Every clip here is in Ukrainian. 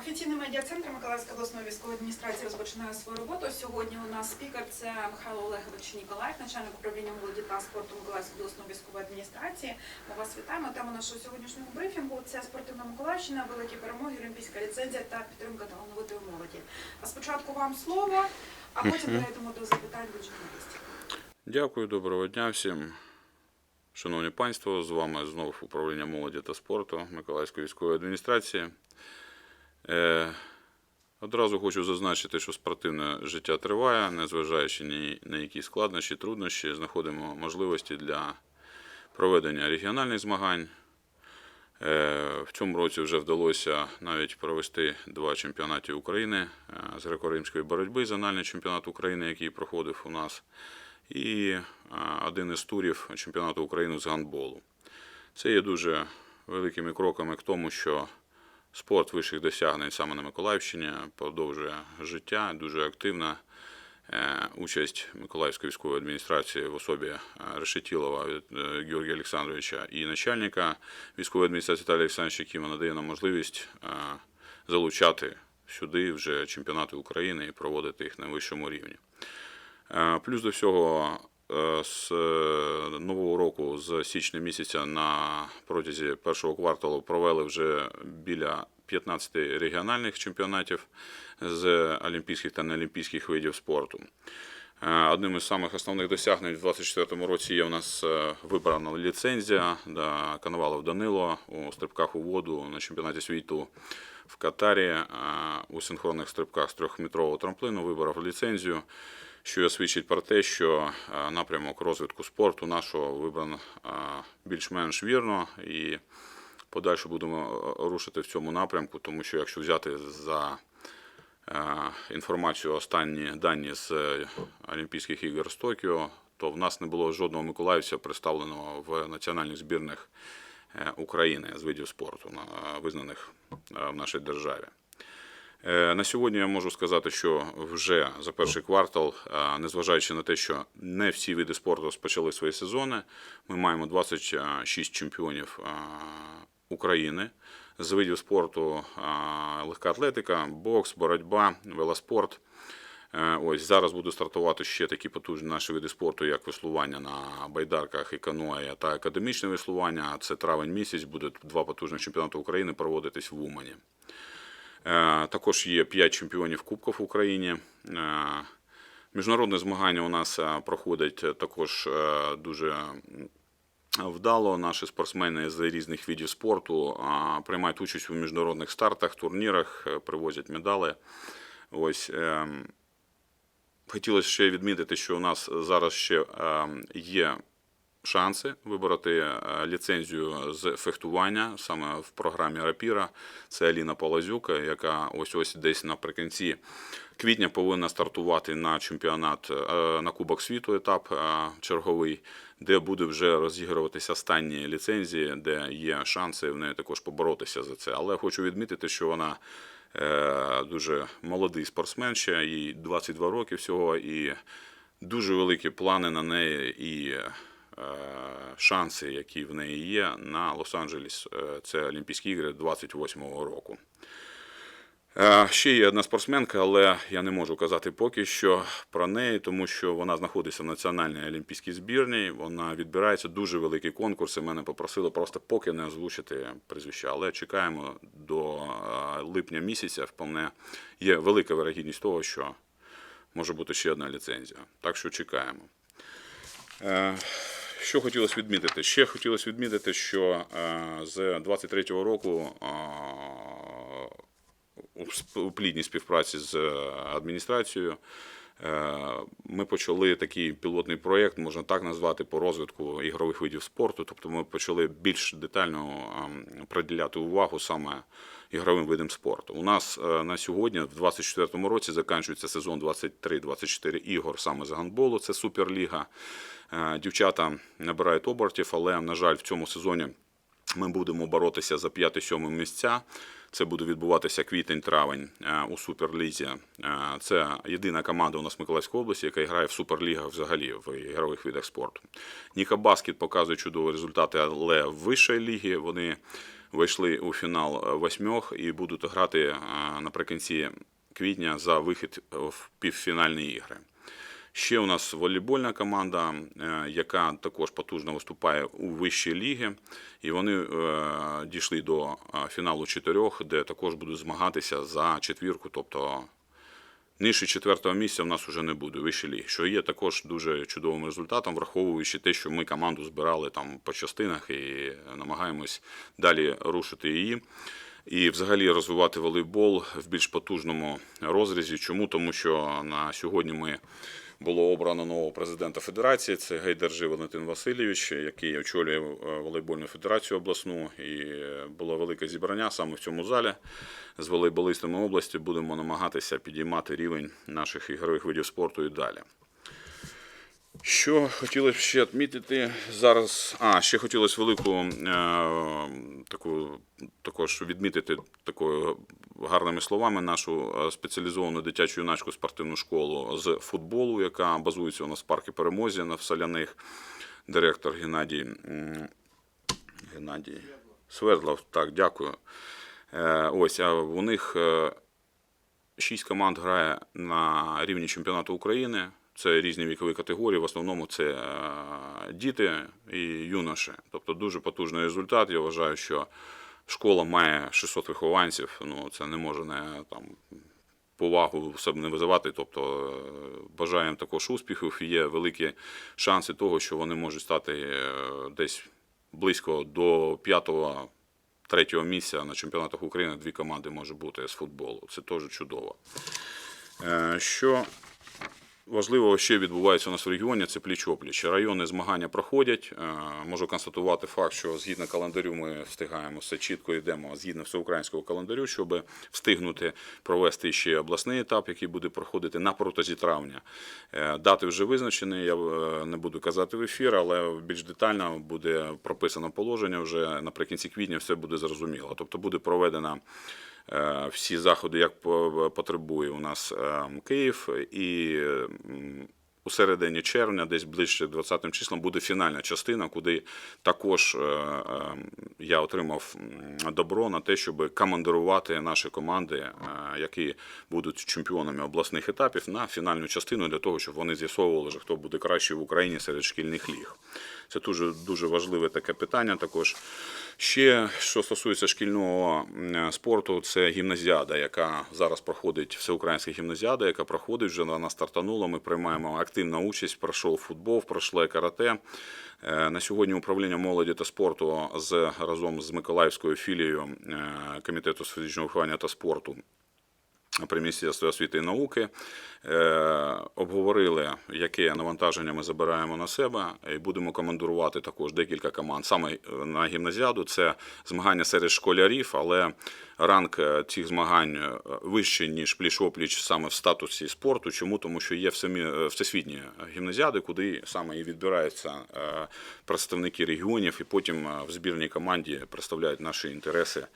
Офіційний медіа-центр Миколаївської обласної військової адміністрації розпочинає свою роботу. Сьогодні у нас спікер це Михайло Олегович Ніколаєв, начальник управління молоді та спорту Миколаївської обласної військової адміністрації. Ми вас вітаємо. Тема нашого сьогоднішнього брифінгу це спортивна Миколаївщина, великі перемоги, олімпійська ліцензія та підтримка талановитої молоді. А спочатку вам слово, а потім перейдемо до запитань від журналістів. Дякую, доброго дня всім. Шановні панство, з вами знову управління молоді та спорту Миколаївської військової адміністрації. Е, одразу хочу зазначити, що спортивне життя триває, незважаючи ні на які складнощі, труднощі, знаходимо можливості для проведення регіональних змагань. Е, В цьому році вже вдалося навіть провести два чемпіонати України е, з греко-римської боротьби, зональний чемпіонат України, який проходив у нас, і один із турів чемпіонату України з гандболу. Це є дуже великими кроками к тому, що спорт вищих досягнень саме на Миколаївщині продовжує життя, дуже активна е, участь Миколаївської військової адміністрації в особі е, Решетілова е, Георгія Олександровича і начальника військової адміністрації Віталія Олександровича Кіма надає нам можливість залучати сюди вже чемпіонати України і проводити їх на вищому рівні. Плюс до всього з е, нового року, з січня місяця на протязі першого кварталу провели вже біля 15 регіональних чемпіонатів з олімпійських та неолімпійських видів спорту. Е, Одним із самих основних досягнень в 2024 році є у нас е, вибрана ліцензія до Коновалов Данило у стрибках у воду на чемпіонаті світу в Катарі е, у синхронних стрибках з трьохметрового трамплину вибрав ліцензію, що свідчить про те, що е, напрямок розвитку спорту нашого вибрано е, більш-менш вірно і подальше будемо е, рушити в цьому напрямку, тому що якщо взяти за інформацію останні дані з Олімпійських ігор з Токіо, то в нас не було жодного миколаївця представленого в національних збірних України з видів спорту, на- визнаних в нашій державі. Е, На сьогодні я можу сказати, що вже за перший квартал, е, незважаючи на те, що не всі види спорту розпочали свої сезони, ми маємо 26 чемпіонів е, України з видів спорту легка атлетика, бокс, боротьба, велоспорт. Ось зараз будуть стартувати ще такі потужні наші види спорту, як веслування на байдарках і каное та академічне веслування. Це травень місяць, будуть два потужних чемпіонати України проводитись в Умані. Е, Також є 5 чемпіонів Кубків в Україні. Е, Міжнародне змагання у нас е, проходить також дуже вдало. Наші спортсмени з різних видів спорту приймають участь у міжнародних стартах, турнірах, привозять медали. Ось хотілося ще відмітити, що у нас зараз ще є шанси вибороти е, ліцензію з фехтування саме в програмі Рапіра. Це Аліна Полазюк, яка ось ось десь наприкінці квітня повинна стартувати на чемпіонат е, на Кубок світу етап е, черговий, де буде вже розігруватися останні ліцензії, де є шанси в неї також поборотися за це. Але хочу відмітити, що вона дуже молодий спортсмен, ще їй 22 роки всього, і дуже великі плани на неї і шанси, які в неї є на Лос-Анджелес. Е, Це Олімпійські ігри 28-го року. Е, Ще є одна спортсменка, але я не можу казати поки що про неї, тому що вона знаходиться в національній олімпійській збірній. Вона відбирається дуже великі конкурси. Мене попросили просто поки не озвучити прізвище, але чекаємо до е, липня місяця. Вполне є велика вирогідність того, що може бути ще одна ліцензія. Так що чекаємо. Що хотілося відмітити? Ще хотілося відмітити, що е, з 23-го року е, у плідній співпраці з е, адміністрацією ми почали такий пілотний проєкт, можна так назвати, по розвитку ігрових видів спорту. Тобто ми почали більш детально ем, приділяти увагу саме ігровим видам спорту. У нас е, на сьогодні, в 2024 році, закінчується сезон 23-24 ігор саме з гандболу, це Суперліга. Е, Дівчата набирають обертів, але, на жаль, в цьому сезоні ми будемо боротися за 5-7 місця. Це буде відбуватися квітень-травень е, у Суперлізі. Е, Це єдина команда у нас в Миколаївській області, яка грає в Суперлігах взагалі в ігрових видах спорту. Ніка Баскет показує чудові результати, але в вищій лігі вони вийшли у фінал е, восьмьох і будуть грати наприкінці квітня за вихід в півфінальні ігри. Ще у нас волейбольна команда, е, яка також потужно виступає у вищій лігі, і вони е, дійшли до е, фіналу чотирьох, де також будуть змагатися за четвірку, тобто Нижче четвертого місця в нас вже не буде вищій лігі, що є також дуже чудовим результатом, враховуючи те, що ми команду збирали там по частинах і намагаємось далі рушити її. І взагалі розвивати волейбол в більш потужному розрізі. Чому? Тому що на сьогодні ми було обрано нового президента федерації. Це Гайдержи Валентин Васильович, який очолює е, волейбольну федерацію обласну. І е, було велике зібрання саме в цьому залі з волейболистами області. Будемо намагатися підіймати рівень наших ігрових видів спорту і далі. Що хотілося б ще відмітити зараз. А, ще хотілося велику е, таку також відмітити такою гарними словами нашу е, спеціалізовану дитячу юнацьку спортивну школу з футболу, яка базується у нас в парку Перемозі на Соляних. Директор Геннадій, Геннадій Свердлов. Так, дякую. Е, ось, а у них е, шість команд грає на рівні чемпіонату України. Це різні вікові категорії. В основному це е, діти і юноші. Тобто дуже потужний результат. Я вважаю, що школа має 600 вихованців. Ну це не може не там. Повагу себе не визивати, тобто е, бажаємо також успіхів. Є великі шанси того, що вони можуть стати е, десь близько до п'ятого, третього місця на чемпіонатах України. Дві команди може бути з футболу. Це теж чудово. Що важливого ще відбувається у нас в регіоні, це пліч-опліч. Районні змагання проходять. Е, Можу констатувати факт, що згідно календарю ми встигаємо все чітко йдемо згідно всеукраїнського календарю, щоб встигнути провести ще обласний етап, який буде проходити на протязі травня. Е, Дати вже визначені. Я е, не буду казати в ефір, але більш детально буде прописано положення. Вже наприкінці квітня все буде зрозуміло. Тобто буде проведена всі заходи, як потребує у нас е, Київ, і у середині червня, десь ближче 20 числом, буде фінальна частина, куди також е, е, я отримав добро на те, щоб командирувати наші команди, е, які будуть чемпіонами обласних етапів, на фінальну частину для того, щоб вони з'ясовували, хто буде кращий в Україні серед шкільних ліг. Це дуже дуже важливе таке питання. Також ще що стосується шкільного спорту, це гімназіада, яка зараз проходить всеукраїнська гімназіада, яка проходить вже вона стартанула. Ми приймаємо активну участь. Пройшов футбол, пройшло карате. Е, На сьогодні управління молоді та спорту з разом з Миколаївською філією е, комітету з фізичного виховання та спорту при Міністерстві освіти і науки е, обговорили, яке навантаження ми забираємо на себе, і будемо командирувати також декілька команд. Саме на гімназіаду це змагання серед школярів, але ранг е, цих змагань е, вищий, ніж пліч-опліч саме в статусі спорту. Чому? Тому що є е, всесвітні гімназіади, куди саме і відбираються е, представники регіонів, і потім е, в збірній команді представляють наші інтереси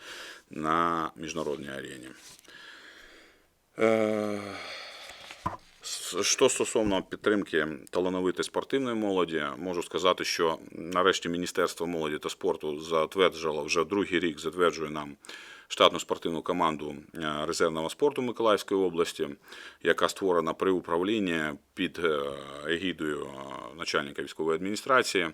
на міжнародній арені. Е, Що стосовно підтримки талановитої спортивної молоді, можу сказати, що нарешті Міністерство молоді та спорту затверджувало вже другий рік затверджує нам штатну спортивну команду е, резервного спорту Миколаївської області, яка створена при управлінні під е, егідою начальника військової адміністрації.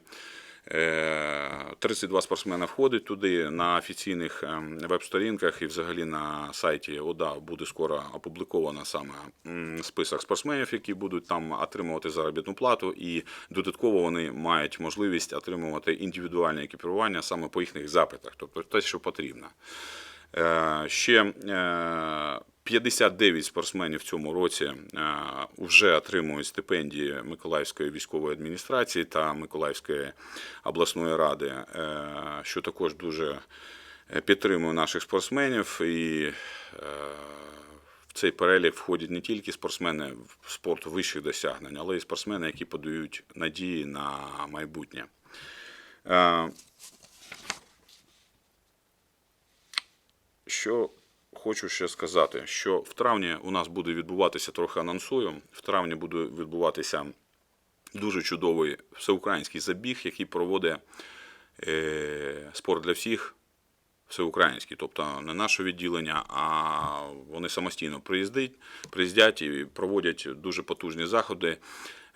Е, 32 спортсмена входить туди на офіційних ем, веб-сторінках і взагалі на сайті ОДА буде скоро опубліковано саме список спортсменів, які будуть там отримувати заробітну плату, і додатково вони мають можливість отримувати індивідуальне екіпірування саме по їхніх запитах, тобто те, що потрібно. Е, Ще е, 59 спортсменів в цьому році е, вже отримують стипендії Миколаївської військової адміністрації та Миколаївської обласної ради, е, що також дуже е, підтримує наших спортсменів. І в цей перелік входять не тільки спортсмени в спорту вищих досягнень, але й спортсмени, які подають надії на майбутнє. Що хочу ще сказати, що в травні у нас буде відбуватися трохи анонсую. В травні буде відбуватися дуже чудовий всеукраїнський забіг, який проводить е, спорт для всіх всеукраїнський, тобто не наше відділення, а вони самостійно приїздять, приїздять і проводять дуже потужні заходи.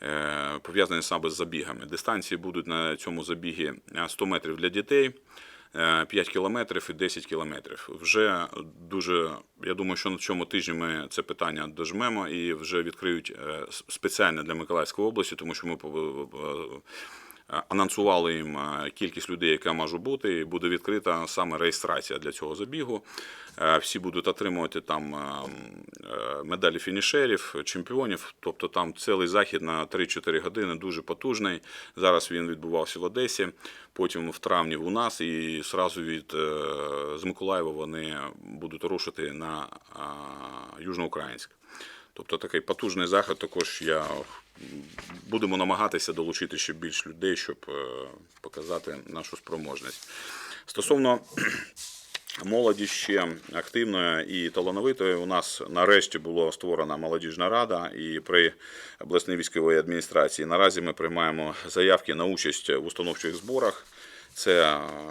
е, Пов'язані саме з забігами. Дистанції будуть на цьому забігі е, 100 метрів для дітей, е, 5 кілометрів і 10 кілометрів. Вже дуже, я думаю, що на цьому тижні ми це питання дожмемо і вже відкриють е, спеціально для Миколаївської області, тому що ми е, анонсували їм е, кількість людей, яка може бути, і буде відкрита саме реєстрація для цього забігу. Е, Всі будуть отримувати там е, е, медалі фінішерів, чемпіонів. Тобто там цілий захід на 3-4 години дуже потужний. Зараз він відбувався в Одесі, потім в травні у нас, і зразу від е, з Миколаєва вони будуть рушити на е, Южноукраїнськ. Тобто такий потужний захід також я будемо намагатися долучити ще більш людей, щоб е, показати нашу спроможність. Стосовно молоді ще активної і талановитої, у нас нарешті була створена молодіжна рада і при обласній військовій адміністрації. Наразі ми приймаємо заявки на участь в установчих зборах. Це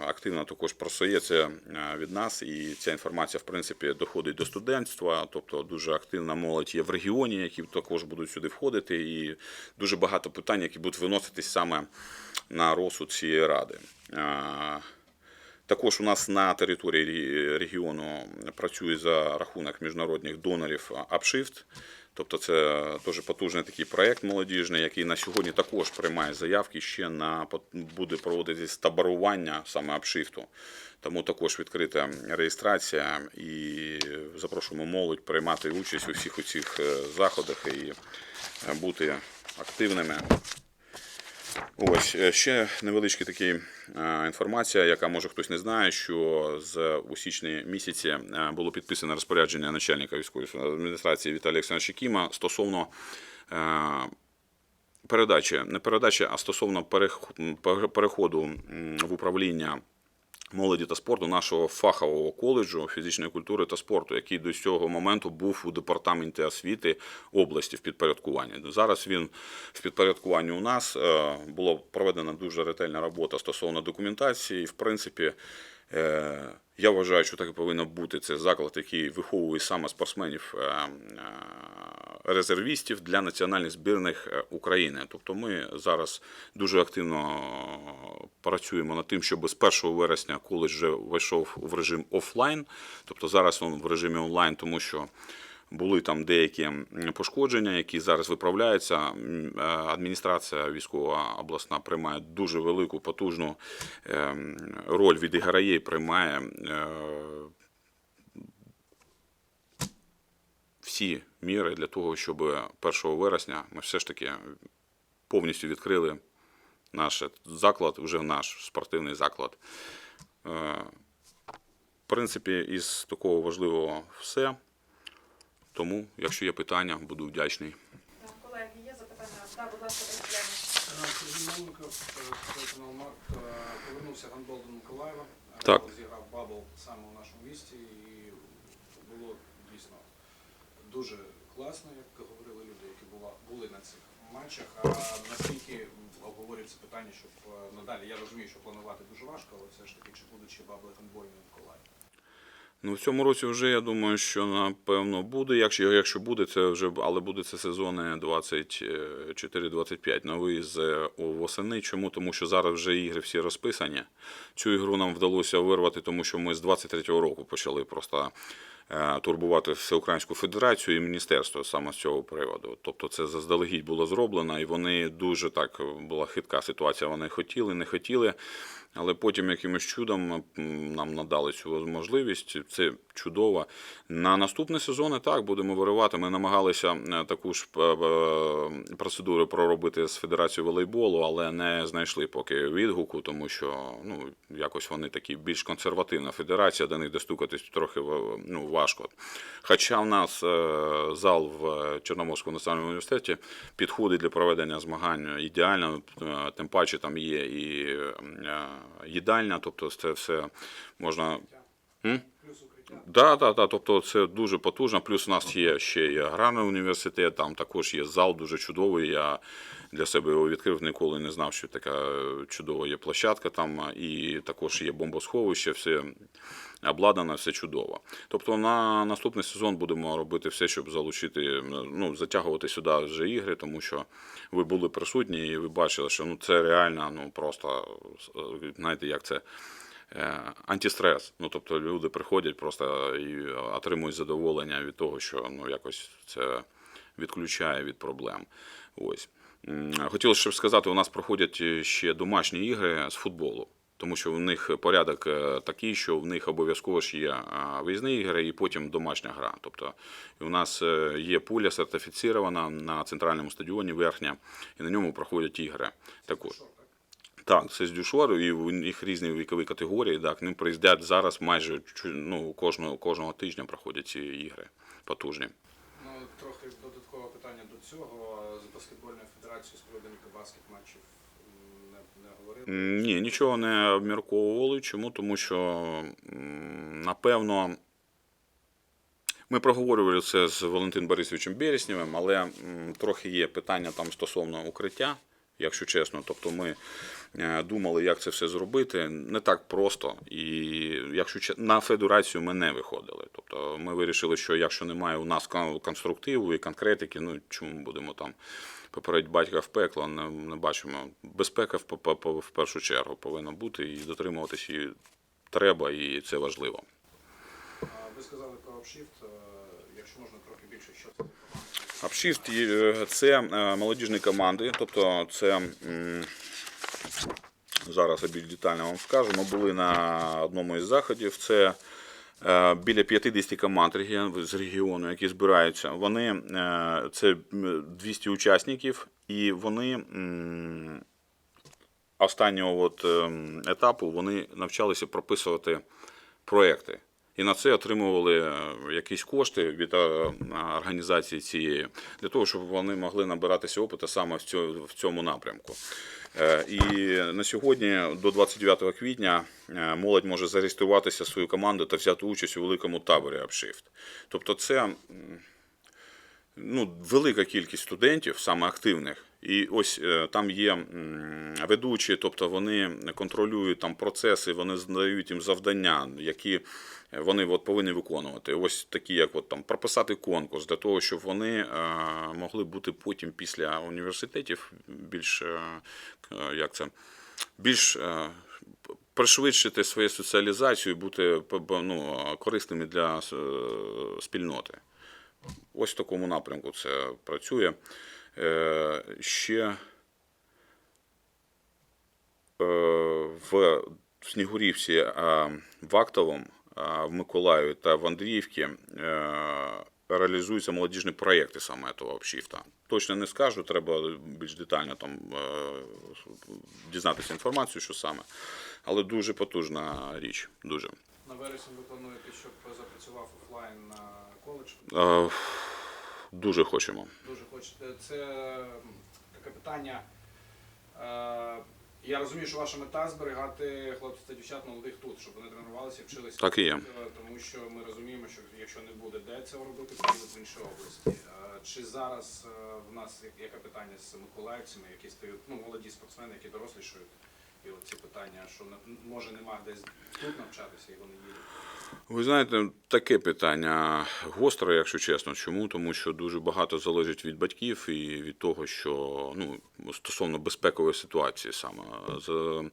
активно також просується від нас, і ця інформація, в принципі, доходить до студентства. Тобто дуже активна молодь є в регіоні, які також будуть сюди входити, і дуже багато питань, які будуть виноситись саме на розсуд цієї ради. Також у нас на території регіону працює за рахунок міжнародних донорів Upshift. Тобто це дуже потужний такий проєкт молодіжний, який на сьогодні також приймає заявки ще на буде проводитись таборування саме апшифту. Тому також відкрита реєстрація і запрошуємо молодь приймати участь у всіх у цих е, заходах і е, бути активними. Ось е, ще невеличка така інформація, яка може хтось не знає, що з у січні місяці е, було підписане розпорядження начальника військової адміністрації Віталія Олександровича Кіма стосовно е, передачі, не передачі, а стосовно переходу в управління молоді та спорту нашого фахового коледжу фізичної культури та спорту, який до цього моменту був у департаменті освіти області в підпорядкуванні. Зараз він в підпорядкуванні у нас Е, була проведена дуже ретельна робота стосовно документації. І, в принципі, е, я вважаю, що так і повинно бути. Це заклад, який виховує саме спортсменів е, резервістів для національних збірних е, України. Тобто ми зараз дуже активно працюємо над тим, щоб з 1 вересня коледж вже вийшов в режим офлайн. Тобто зараз він в режимі онлайн, тому що були там деякі пошкодження, які зараз виправляються. Е, Адміністрація військова обласна приймає дуже велику потужну ем, роль відіграє і приймає е, всі міри для того, щоб 1 вересня ми все ж таки повністю відкрили наш заклад, вже наш спортивний заклад. Е, В принципі, із такого важливого все. Тому, якщо є питання, буду вдячний. Колеги, є запитання? Так, будь ласка, Марк. Е, Повернувся гандбол до Миколаєва. Е, Так. Зіграв бабл саме у нашому місті і було дійсно дуже класно, як говорили люди, які були на цих матчах. А наскільки обговорюється питання, щоб е, надалі, я розумію, що планувати дуже важко, але все ж таки, чи будуть ще бабли гандбольні в Миколаєві? Ну, в цьому році вже я думаю, що напевно буде. Якщо, якщо буде, це вже але буде це сезони 24-25 новий з восени. Чому? Тому що зараз вже ігри всі розписані. Цю ігру нам вдалося вирвати, тому що ми з 23-го року почали просто турбувати Всеукраїнську Федерацію і міністерство саме з цього приводу. Тобто це заздалегідь було зроблено, і вони дуже так була хитка ситуація. Вони хотіли, не хотіли. Але потім якимось чудом нам надали цю можливість. Це чудово. На наступні сезони так будемо виривати. Ми намагалися е, таку ж е, е, процедуру проробити з Федерацією волейболу, але не знайшли поки відгуку, тому що ну якось вони такі більш консервативна федерація, до них достукатись трохи ну, важко. Хоча в нас е, зал в Чорноморському національному університеті підходить для проведення змагань ідеально, е, тим паче там є і е, їдальня, тобто це все можна. Да, да, да. Тобто це дуже потужно. Плюс у нас є ще і аграрний університет, там також є зал дуже чудовий. Я для себе його відкрив, ніколи не знав, що така чудова є площадка там, і також є бомбосховище, все обладнано, все чудово. Тобто на наступний сезон будемо робити все, щоб залучити, ну, затягувати сюди вже ігри, тому що ви були присутні і ви бачили, що ну, це реально ну, просто, е, знаєте, як це е, антистрес. Ну, тобто люди приходять просто і отримують задоволення від того, що ну, якось це відключає від проблем. Ось. Хотілося щоб сказати, у нас проходять ще домашні ігри з футболу. Тому що в них порядок е, такий, що в них обов'язково ж є виїзні ігри і потім домашня гра. Тобто у нас е, є пуля сертифіцирована на центральному стадіоні верхня, і на ньому проходять ігри. Також. Так? Це з дюшору, і у них різні вікові категорії. Так, ним приїздять зараз майже ну, кожного, кожного тижня проходять ці ігри потужні. Ну, трохи цього. З баскетбольною федерацією з приводу баскет матчів не, не говорили. Ні, нічого не обмірковували. Чому? Тому що, напевно, ми проговорювали це з Валентином Борисовичем Береснєвим, але трохи є питання там стосовно укриття, якщо чесно. Тобто ми думали, як це все зробити. Не так просто. І якщо на федерацію ми не виходили. Тобто ми вирішили, що якщо немає у нас конструктиву і конкретики, ну чому ми будемо там попередь батька в пекло, не, не бачимо. Безпека в, першу чергу повинна бути і дотримуватись її треба, і це важливо. Ви сказали про Upshift. Е, Якщо можна трохи більше, що це? Апшіфт е, це е, молодіжні команди, тобто це зараз я більш детально вам скажу. Ми були на одному із заходів. Це е, біля 50 команд з регіону, які збираються. Вони е, це 200 учасників, і вони останнього от, ем, етапу вони навчалися прописувати проекти. І на це отримували е, якісь кошти від е, організації цієї, для того, щоб вони могли набиратися опиту саме в цьому, напрямку. Е, І на сьогодні, до 29 квітня, е, молодь може зареєструватися свою команду та взяти участь у великому таборі Upshift. Тобто це ну, велика кількість студентів, саме активних. І ось е, там є ведучі, тобто вони контролюють там процеси, вони здають їм завдання, які вони от повинні виконувати. Ось такі, як от там прописати конкурс для того, щоб вони е, могли бути потім після університетів більш е, як це більш пришвидшити свою соціалізацію, бути ну, корисними для спільноти. Ось в такому напрямку це працює. Е, Ще е, в Снігурівці, е, в Актовому, в Миколаєві та в Андріївці реалізуються молодіжні проєкти саме того общіфта. Точно не скажу, треба більш детально там дізнатися інформацію, що саме. Але дуже потужна річ. Дуже. На вересень ви плануєте, щоб запрацював офлайн на коледж? Е, Дуже хочемо. Дуже хочете. Це таке питання. Е, Я розумію, що ваша мета зберігати хлопців та дівчат молодих тут, щоб вони тренувалися і вчилися. Так і є. Е, Тому що ми розуміємо, що якщо не буде де це робити, поїдуть в інші області. Е, Чи зараз е, в нас як- яке питання з миколаївцями, які стають ну, молоді спортсмени, які дорослішають? І от ці питання, що може нема десь тут навчатися, і вони їдуть. Ви знаєте, таке питання гостре, якщо чесно. Чому? Тому що дуже багато залежить від батьків і від того, що ну, стосовно безпекової ситуації саме. З, е,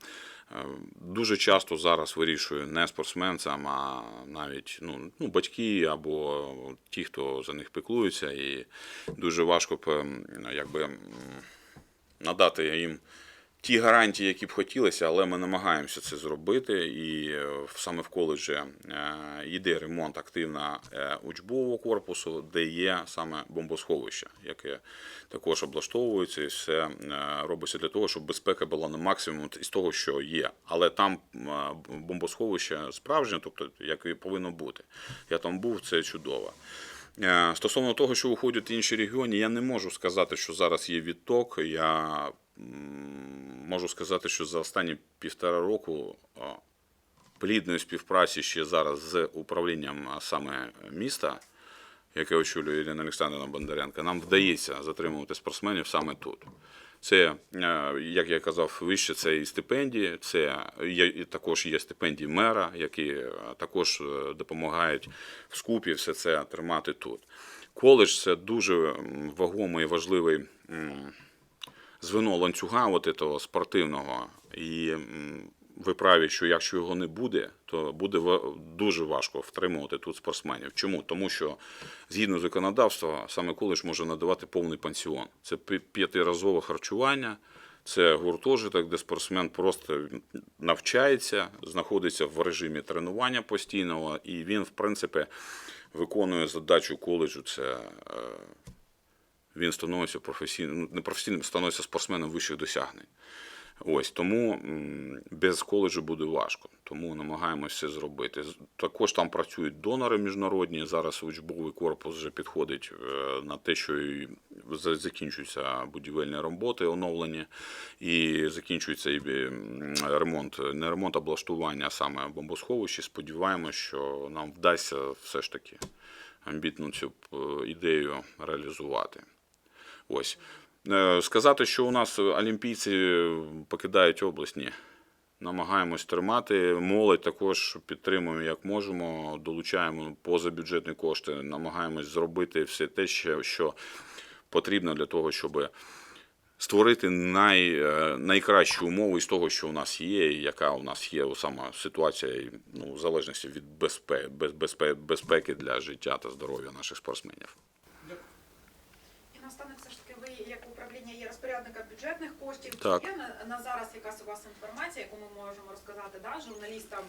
дуже часто зараз вирішує не спортсмен сам, а навіть ну, ну, батьки або ті, хто за них піклується, і дуже важко ем, якби, надати їм ті гарантії, які б хотілося, але ми намагаємося це зробити. І е, саме в коледжі е, йде ремонт активно е, учбового корпусу, де є саме бомбосховище, яке також облаштовується і все робиться для того, щоб безпека була на максимум із того, що є. Але там бомбосховище справжнє, тобто як і повинно бути. Я там був, це чудово. Стосовно того, що уходять інші регіони, я не можу сказати, що зараз є відток. Я можу сказати, що за останні півтора року плідної співпраці ще зараз з управлінням саме міста, яке очолює Ірина Олександрівна Бондаренко, нам вдається затримувати спортсменів саме тут. Це, е, як я казав вище, це і стипендії, це і також є стипендії мера, які е, також е, допомагають в скупі все це тримати тут. Коледж це дуже вагомий і важливий звено ланцюга от этого спортивного. І ви праві, що якщо його не буде, то буде дуже важко втримувати тут спортсменів. Чому? Тому що згідно законодавства, саме коледж може надавати повний пансіон. Це п'ятиразове харчування. Це гуртожиток, де спортсмен просто навчається, знаходиться в режимі тренування постійного, і він, в принципі, виконує задачу коледжу. Це е, він становиться професійним, ну, не професійним, становиться спортсменом вищих досягнень. Ось тому без коледжу буде важко. Тому намагаємося зробити. Також там працюють донори міжнародні. Зараз учбовий корпус вже підходить е, на те, що закінчуються будівельні роботи, оновлені, і закінчується і ремонт, не ремонт, а облаштування саме бомбосховища. Сподіваємося, що нам вдасться все ж таки амбітну цю е, ідею реалізувати. Ось. Е, Сказати, що у нас олімпійці покидають область, ні. Намагаємось тримати. Молодь також підтримуємо як можемо, долучаємо позабюджетні кошти, намагаємось зробити все те, що, потрібно для того, щоб створити най, е, найкращі умови із того, що у нас є, і яка у нас є сама ситуація, ну, в залежності від безпеки, для життя та здоров'я наших спортсменів. І наостанок все ж таки ви як управління є розпорядником бюджетних коштів. Так. Є на, на зараз якась у вас інформація, яку ми можемо розказати да, журналістам,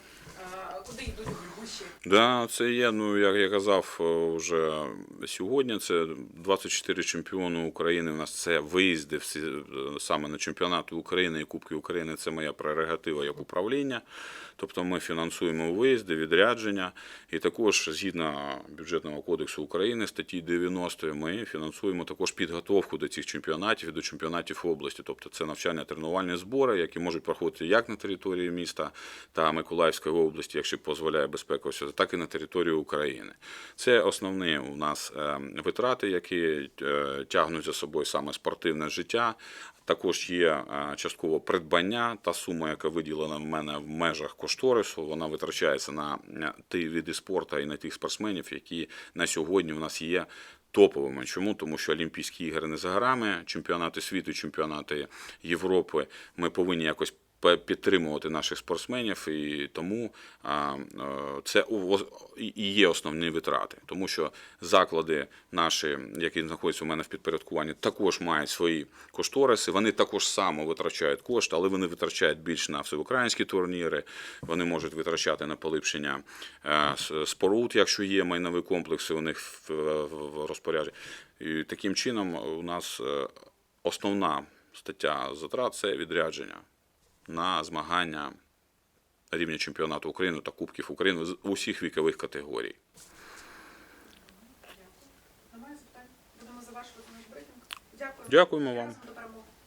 е, куди йдуть гроші? Да, це є. Ну як я казав е, вже сьогодні. Це 24 чемпіони України. У нас це виїзди всі е, саме на чемпіонати України і Кубки України. Це моя прерогатива як управління. Тобто ми фінансуємо виїзди, відрядження, і також згідно бюджетного кодексу України статті 90 ми фінансуємо також підготовку до цих чемпіонатів і до чемпіонатів області. Тобто це навчання тренувальні збори, які можуть проходити як на території міста та Миколаївської області, якщо дозволяє безпекова так і на території України. Це основні у нас е, витрати, які е, тягнуть за собою саме спортивне життя. Також є е, частково придбання. Та сума, яка виділена в мене в межах кошторису, вона витрачається на ті види спорту і на тих спортсменів, які на сьогодні у нас є топовими. Чому? Тому що Олімпійські ігри не за горами, чемпіонати світу, чемпіонати Європи. Ми повинні якось підтримувати наших спортсменів, і тому е, це і є основні витрати, тому що заклади наші, які знаходяться у мене в підпорядкуванні, також мають свої кошториси. Вони також само витрачають кошти, але вони витрачають більш на всеукраїнські турніри. Вони можуть витрачати на поліпшення е, споруд, якщо є майнові комплекси у них в розпорядженні. І таким чином у нас е, основна стаття затрат це відрядження на змагання рівня чемпіонату України та Кубків України з усіх вікових категорій. Немає запитань? Будемо завершувати наш брифінг. Дякую. Дякуємо вам.